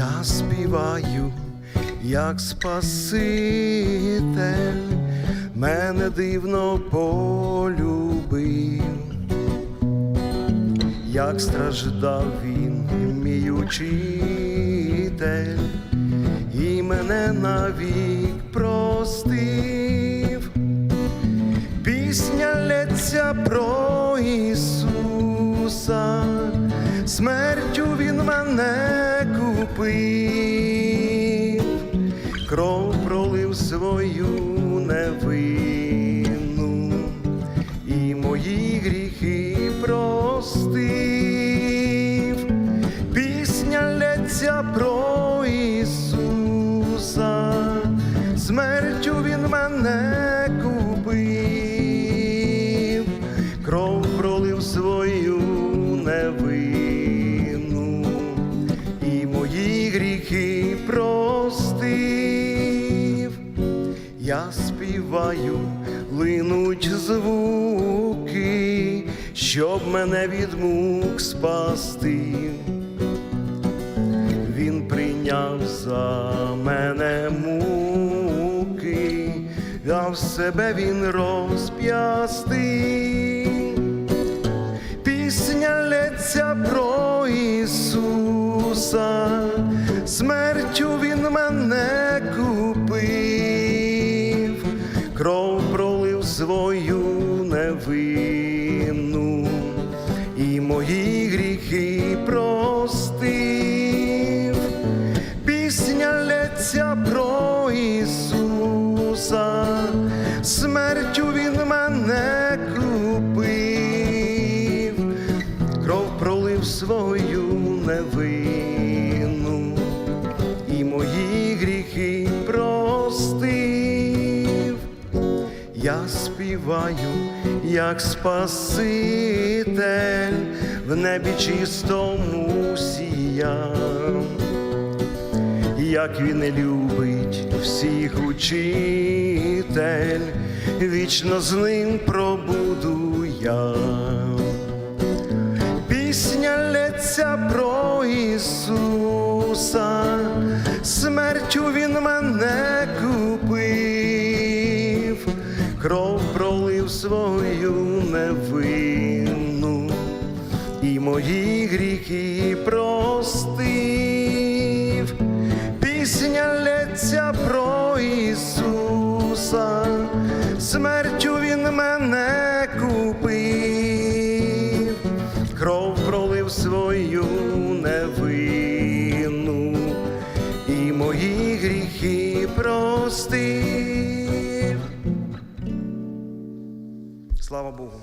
я співаю, як Спаситель, мене дивно полюбив, як страждав він, мій учитель, і мене навік простив. Пісня лється про Ісуса, смертю Він мене купив, кров пролив свою невинну. І мої гріхи простив. Пісня лється про Ісуса, смертю Він мене купив, Я співаю, линуть звуки, щоб мене від мук спасти. Він прийняв за мене муки, а в себе він розп'ястий. Пісня лється про Ісуса, смертю свою невинну. І мої гріхи простив. Пісня лється про Ісуса, смертю Він мене купив, кров пролив свою невинну співаю, як Спаситель в небі чистому сіяв, як він любить всіх учитель, вічно з ним пробуду я. Пісня лється про Ісуса, смертю Він мене купив, свою невинну і мої гріхи простив. Пісня лється про Ісуса, смертю Він мене купив, кров пролив свою невинну і мої гріхи простив. Слава Богу.